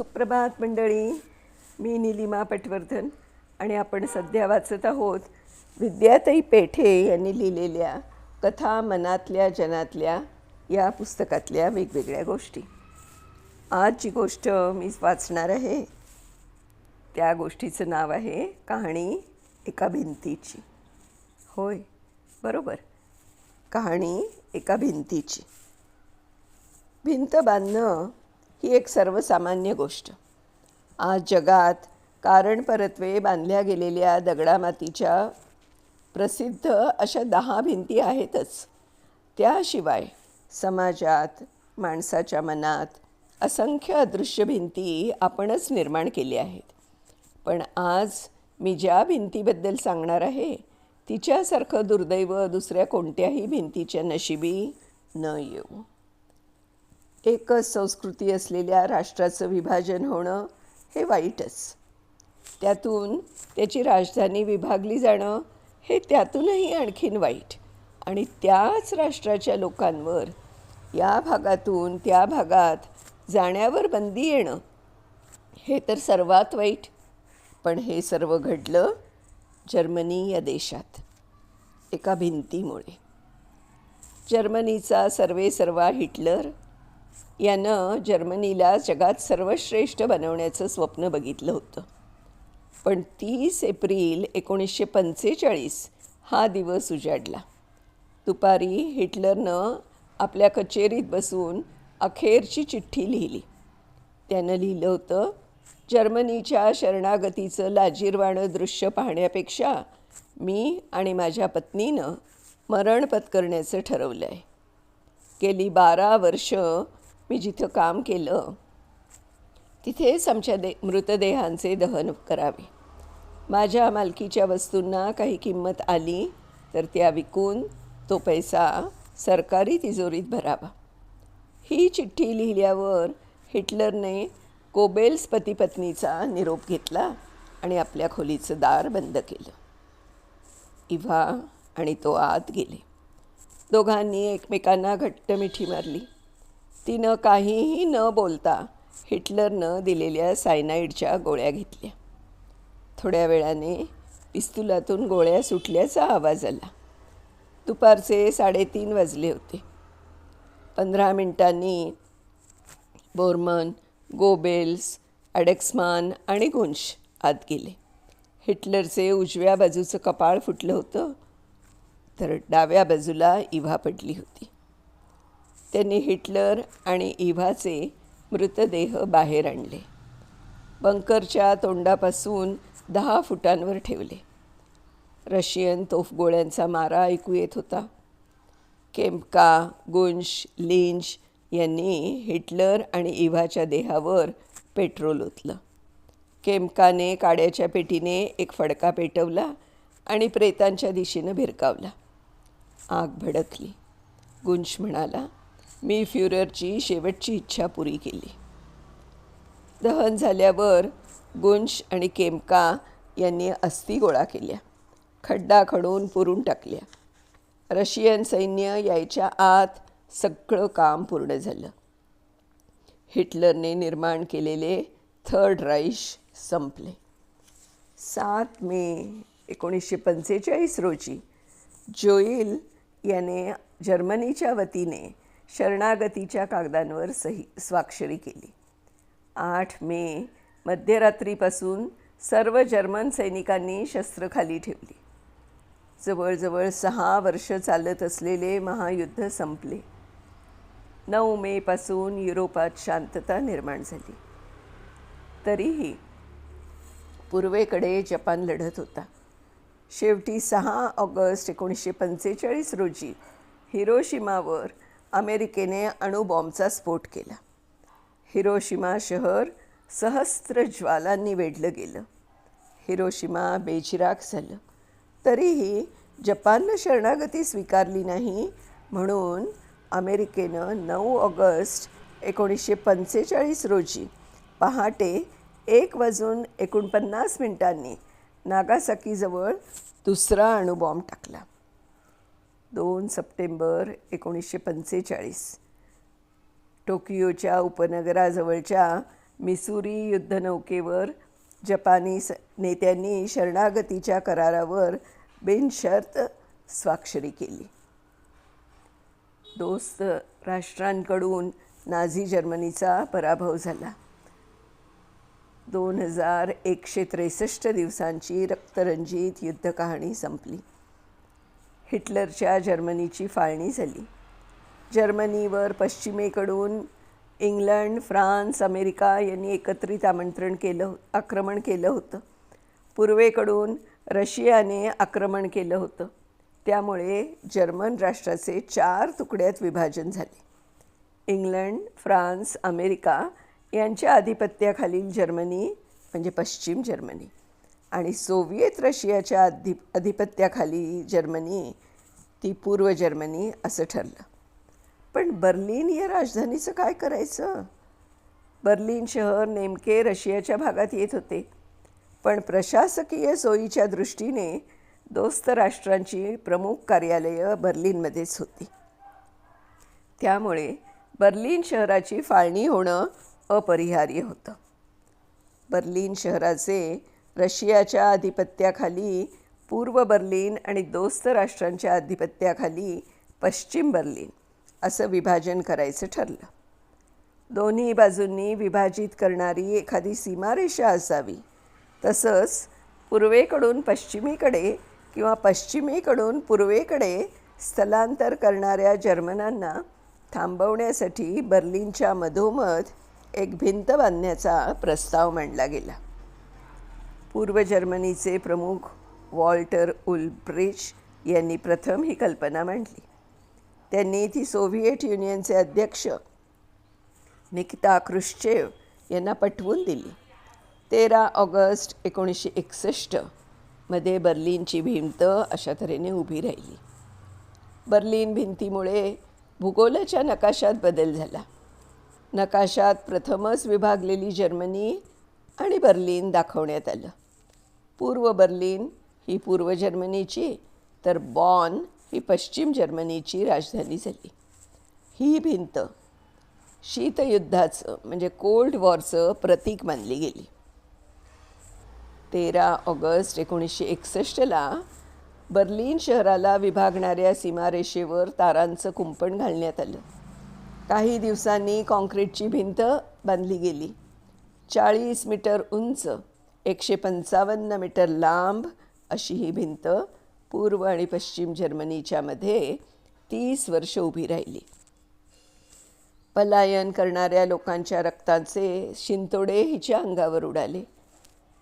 सुप्रभात मंडळी. मी निलिमा पटवर्धन आणि आपण सध्या वाचत आहोत विद्याताई पेठे यांनी लिहिलेल्या कथा मनातल्या जनातल्या या पुस्तकातल्या वेगवेगळ्या गोष्टी. आज जी गोष्ट मी वाचणार आहे. त्या गोष्टीचं नाव आहे कहाणी एका भिंतीची. होय बरोबर. कहाणी एका भिंतीची. भिंत बांधणं ही एक सर्वसामान्य गोष्ट. आज जगात कारण परत्वे बांधल्या गेलेल्या दगडामातीच्या प्रसिद्ध अशा दहा भिंती आहेतच. त्याशिवाय समाजात माणसाच्या मनात असंख्य अदृश्य भिंती आपणच निर्माण केल्या आहेत. पण आज मी ज्या भिंतीबद्दल सांगणार आहे तिच्यासारखं दुर्दैव दुसऱ्या कोणत्याही भिंतीच्या नशिबी न येऊ. एकच संस्कृती असलेल्या राष्ट्राचं विभाजन होणं हे वाईटच. त्यातून त्याची राजधानी विभागली जाणं हे त्यातूनही आणखीन वाईट. आणि त्याच राष्ट्राच्या लोकांवर या भागातून त्या भागात जाण्यावर बंदी येणं हे तर सर्वात वाईट. पण हे सर्व घडलं जर्मनी या देशात एका भिंतीमुळे. जर्मनीचा सर्वेसर्वा हिटलर यानं जर्मनीला जगात सर्वश्रेष्ठ बनवण्याचं स्वप्न बघितलं होतं. पण तीस एप्रिल एकोणीसशे पंचेचाळीस हा दिवस उजाडला. दुपारी हिटलरनं आपल्या कचेरीत बसून अखेरची चिठ्ठी लिहिली. त्यानं लिहिलं होतं जर्मनीच्या शरणागतीचं लाजीरवाणं दृश्य पाहण्यापेक्षा मी आणि माझ्या पत्नीनं मरण पत्करण्याचं ठरवलं आहे गेली बारा वर्ष मी जिथं काम केलं तिथेच आमच्या दे मृतदेहांचे दहन करावे. माझ्या मालकीच्या वस्तूंना काही किंमत आली तर त्या विकून तो पैसा सरकारी तिजोरीत भरावा. ही चिठ्ठी लिहिल्यावर हिटलरने कोबेल्स पतीपत्नीचा निरोप घेतला आणि आपल्या खोलीचं दार बंद केलं. इव्हा आणि तो आत गेले. दोघांनी एकमेकांना घट्ट मिठी मारली. तिनं काहीही न बोलता हिटलरनं दिलेल्या सायनाईडच्या गोळ्या घेतल्या. थोड्या वेळाने पिस्तुलातून गोळ्या सुटल्याचा आवाज आला. दुपारचे साडेतीन वाजले होते. पंधरा मिनिटांनी बोरमन गोबेल्स अडेक्समान आणि गुंश आत गेले. हिटलरचे उजव्या बाजूचं कपाळ फुटलं होतं तर डाव्या बाजूला इव्हा पडली होती. त्यांनी हिटलर आणि इव्हाचे मृतदेह बाहेर आणले. बंकरच्या तोंडापासून दहा फुटांवर ठेवले. रशियन तोफगोळ्यांचा मारा ऐकू येत होता. केम्पका गुंश लिंच यांनी हिटलर आणि इव्हाच्या देहावर पेट्रोल ओतलं. केमकाने काड्याच्या पेटीने एक फडका पेटवला आणि प्रेतांच्या दिशेनं भिरकावला. आग भडकली. गुंश म्हणाला मी फ्युररची शेवटची इच्छा पुरी केली. दहन झाल्यावर गुंश आणि केमका यांनी अस्थी गोळा केल्या. खड्डा खडून पुरून टाकल्या. रशियन सैन्य यायच्या आत सगळं काम पूर्ण झालं. हिटलरने निर्माण केलेले थर्ड राईश संपले. सात मे एकोणीसशे पंचेचाळीस रोजी जोईल याने जर्मनीच्या वतीने शरणागतीच्या कागदांवर सही स्वाक्षरी केली. आठ मे मध्यरात्रीपासून सर्व जर्मन सैनिकांनी शस्त्र खाली ठेवली. जवळजवळ सहा वर्ष चालत असलेले महायुद्ध संपले. नऊ मेपासून युरोपात शांतता निर्माण झाली. तरीही पूर्वेकडे जपान लढत होता. शेवटी सहा ऑगस्ट एकोणीसशे पंचेचाळीस रोजी हिरोशिमावर अमेरिकेने अणुबॉम्बचा स्फोट केला. हिरोशिमा शहर सहस्त्र ज्वालांनी वेढलं गेलं. हिरोशिमा बेचिराग झालं. तरीही जपाननं शरणागती स्वीकारली नाही म्हणून अमेरिकेनं नऊ ऑगस्ट एकोणीसशे पंचेचाळीस रोजी पहाटे एक वाजून एकोणपन्नास मिनिटांनी नागासाकीजवळ दुसरा अणुबॉम्ब टाकला. दोन सप्टेंबर एकोणीसशे पंचेचाळीस. टोकियोच्या उपनगराजवळच्या मिसुरी युद्धनौकेवर जपानी स नेत्यांनी शरणागतीच्या करारावर बिनशर्त स्वाक्षरी केली. दोस्त राष्ट्रांकडून नाझी जर्मनीचा पराभव झाला. दोन हजार एकशे त्रेसष्ट दिवसांची रक्तरंजित युद्धकहाणी संपली. हिटलरच्या जर्मनीची फाळणी झाली. जर्मनीवर पश्चिमेकडून इंग्लंड फ्रान्स अमेरिका यांनी एकत्रित आमंत्रण केलं हो, आक्रमण केलं होतं. पूर्वेकडून रशियाने आक्रमण केलं होतं. त्यामुळे जर्मन राष्ट्राचे चार तुकड्यात विभाजन झाले. इंग्लंड फ्रान्स अमेरिका यांच्या आधिपत्याखालील जर्मनी म्हणजे पश्चिम जर्मनी आणि सोव्हिएत रशियाच्या अधि अधिपत्याखाली जर्मनी ती पूर्व जर्मनी असं ठरलं. पण बर्लिन या राजधानीचं काय करायचं? बर्लिन शहर नेमके रशियाच्या भागात येत होते. पण प्रशासकीय सोयीच्या दृष्टीने दोस्त राष्ट्रांची प्रमुख कार्यालयं बर्लिनमध्येच होती. त्यामुळे बर्लिन शहराची फाळणी होणं अपरिहार्य होतं. बर्लिन शहराचे रशियाच्या आधिपत्याखाली पूर्व बर्लिन आणि दोस्त राष्ट्रांच्या आधिपत्याखाली पश्चिम बर्लिन असं विभाजन करायचं ठरलं. दोन्ही बाजूंनी विभाजित करणारी एखादी सीमारेषा असावी. तसंच पूर्वेकडून पश्चिमेकडे किंवा पश्चिमेकडून पूर्वेकडे स्थलांतर करणाऱ्या जर्मनांना थांबवण्यासाठी बर्लिनच्या मधोमध एक भिंत बांधण्याचा प्रस्ताव मांडला गेला. पूर्व जर्मनीचे प्रमुख वॉल्टर उल्ब्रिच यांनी प्रथम ही कल्पना मांडली. त्यांनी ती सोव्हिएट युनियनचे अध्यक्ष निकिता क्रुश्चेव यांना पटवून दिली. तेरा ऑगस्ट एकोणीसशे एकसष्टमध्ये बर्लिनची भिंत अशा तऱ्हेने उभी राहिली. बर्लिन भिंतीमुळे भूगोलाच्या नकाशात बदल झाला. नकाशात प्रथमच विभागलेली जर्मनी आणि बर्लिन दाखवण्यात आलं. पूर्व बर्लिन ही पूर्व जर्मनीची तर बॉन ही पश्चिम जर्मनीची राजधानी झाली. ही भिंत शीतयुद्धाचं म्हणजे कोल्ड वॉरचं प्रतीक मानली गेली. तेरा ऑगस्ट एकोणीसशे एकसष्टला बर्लिन शहराला विभागणाऱ्या सीमारेषेवर तारांचं कुंपण घालण्यात आलं. काही दिवसांनी काँक्रीटची भिंत बांधली गेली. चाळीस मीटर उंच एकशे पंचावन्न मीटर लांब अशी ही भिंत पूर्व आणि पश्चिम जर्मनीच्या मध्ये तीस वर्ष उभी राहिली. पलायन करणाऱ्या लोकांच्या रक्ताचे शिंतोडे हिच्या अंगावर उडाले.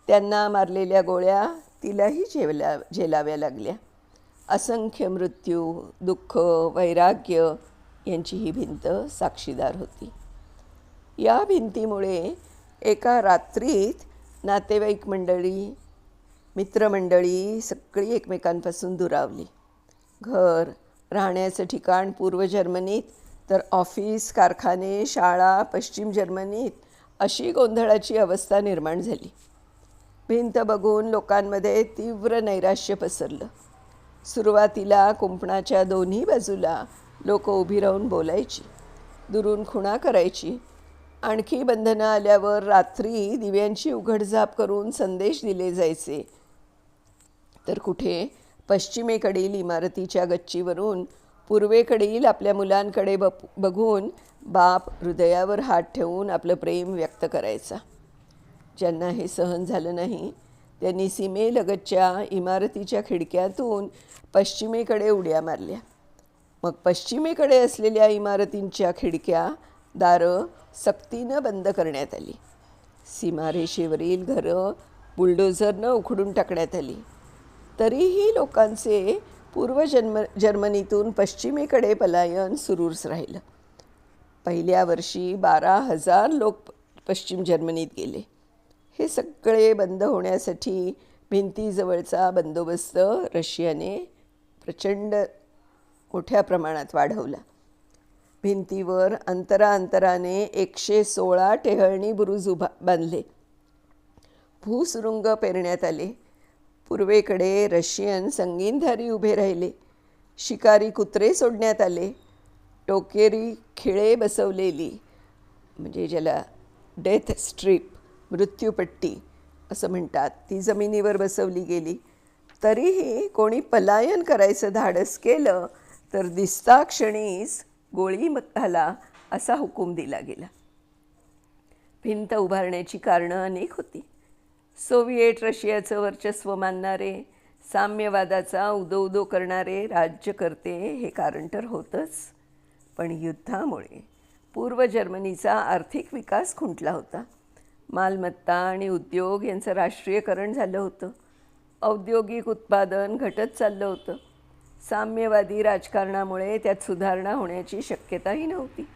त्यांना मारलेल्या गोळ्या तिलाही झेवल्या झेलाव्या लागल्या. असंख्य मृत्यू दुःख वैराग्य यांची ही भिंत साक्षीदार होती. या भिंतीमुळे एका रात्रीत नातेवाईक मंडळी मित्रमंडळी सगळी एकमेकांपासून दुरावली. घर राहण्याचं ठिकाण पूर्व जर्मनीत तर ऑफिस कारखाने शाळा पश्चिम जर्मनीत अशी गोंधळाची अवस्था निर्माण झाली. भिंत बघून लोकांमध्ये तीव्र नैराश्य पसरलं. सुरुवातीला कुंपणाच्या दोन्ही बाजूला लोक उभी राहून बोलायची दुरून खुणा करायची आणखी बंधनं आल्यावर रात्री दिव्यांची उघडझाप करून संदेश दिले जायचे. तर कुठे? पश्चिमेकडील इमारतीच्या गच्चीवरून पूर्वेकडील आपल्या मुलांकडे ब बघून बाप हृदयावर हात ठेवून आपलं प्रेम व्यक्त करायचा. ज्यांना हे सहन झालं नाही त्यांनी सीमेलगतच्या इमारतीच्या खिडक्यातून पश्चिमेकडे उड्या मारल्या. मग पश्चिमेकडे असलेल्या इमारतींच्या खिडक्या दारं सक्तीनं बंद करण्यात आली. सीमारेषेवरील घरं बुलडोझरनं उखडून टाकण्यात आली. तरीही लोकांचे पूर्व जन्म जर्मनीतून पश्चिमेकडे पलायन सुरूच राहिलं. पहिल्या वर्षी बारा हजार लोक पश्चिम जर्मनीत गेले. हे सगळे बंद होण्यासाठी भिंतीजवळचा बंदोबस्त रशियाने प्रचंड मोठ्या प्रमाणात वाढवला. भिंतीवर अंतराअंतराने एकशे सोळा टेहळणी बुरुज उभा बांधले. भूसुरुंग पेरण्यात आले. पूर्वेकडे रशियन संगीनधारी उभे राहिले. शिकारी कुत्रे सोडण्यात आले. टोकेरी खिळे बसवलेली म्हणजे ज्याला डेथ स्ट्रीप मृत्यूपट्टी असं म्हणतात ती जमिनीवर बसवली गेली. तरीही कोणी पलायन करायचं धाडस केलं तर दिसता क्षणीच गोळी घाला असा हुकूम दिला गेला. भिंत उभारण्याची कारणं अनेक होती. सोव्हिएट रशियाचं वर्चस्व मानणारे साम्यवादाचा उदो उदो करणारे राज्यकर्ते हे कारण तर होतंच. पण युद्धामुळे पूर्व जर्मनीचा आर्थिक विकास खुंटला होता. मालमत्ता आणि उद्योग यांचं राष्ट्रीयकरण झालं होतं. औद्योगिक उत्पादन घटत चाललं होतं. साम्यवादी राजकारणामुळे त्यात सुधारणा होण्याची शक्यताही नव्हती.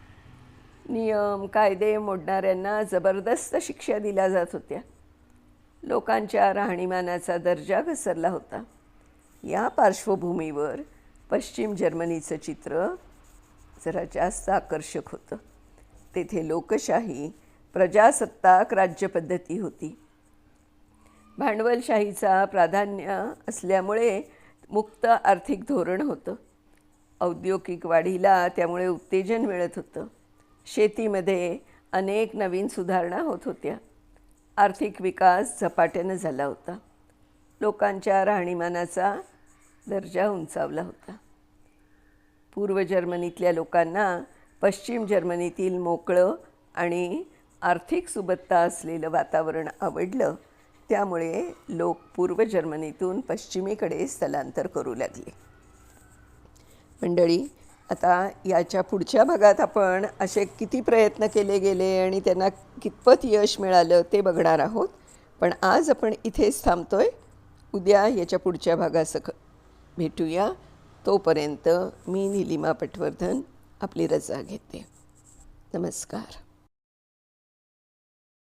नियम कायदे मोडणाऱ्यांना जबरदस्त शिक्षा दिल्या जात होत्या. लोकांच्या राहणीमानाचा दर्जा घसरला होता. या पार्श्वभूमीवर पश्चिम जर्मनीचं चित्र जरा जास्त आकर्षक होतं. तेथे लोकशाही प्रजासत्ताक राज्यपद्धती होती. भांडवलशाहीचा प्राधान्य असल्यामुळे मुक्त आर्थिक धोरण होतं. औद्योगिक वाढीला त्यामुळे उत्तेजन मिळत होतं. शेतीमध्ये अनेक नवीन सुधारणा होत होत्या. आर्थिक विकास झपाट्यानं झाला होता. लोकांच्या राहणीमानाचा दर्जा उंचावला होता. पूर्व जर्मनीतल्या लोकांना पश्चिम जर्मनीतील मोकळं आणि आर्थिक सुबत्ता असलेलं वातावरण आवडलं. त्यामुळे लोक पूर्व जर्मनीतून पश्चिमेकडे स्थलांतर करू लागले. मंडळी आता याच्या पुढच्या भागात आपण असे किती प्रयत्न केले गेले आणि त्यांना कितपत यश मिळालं ते बघणार आहोत. पण आज आपण इथेच थांबतो आहे उद्या याच्या पुढच्या भागासख भेटूया. तोपर्यंत मी निलिमा पटवर्धन आपली रजा घेते. नमस्कार.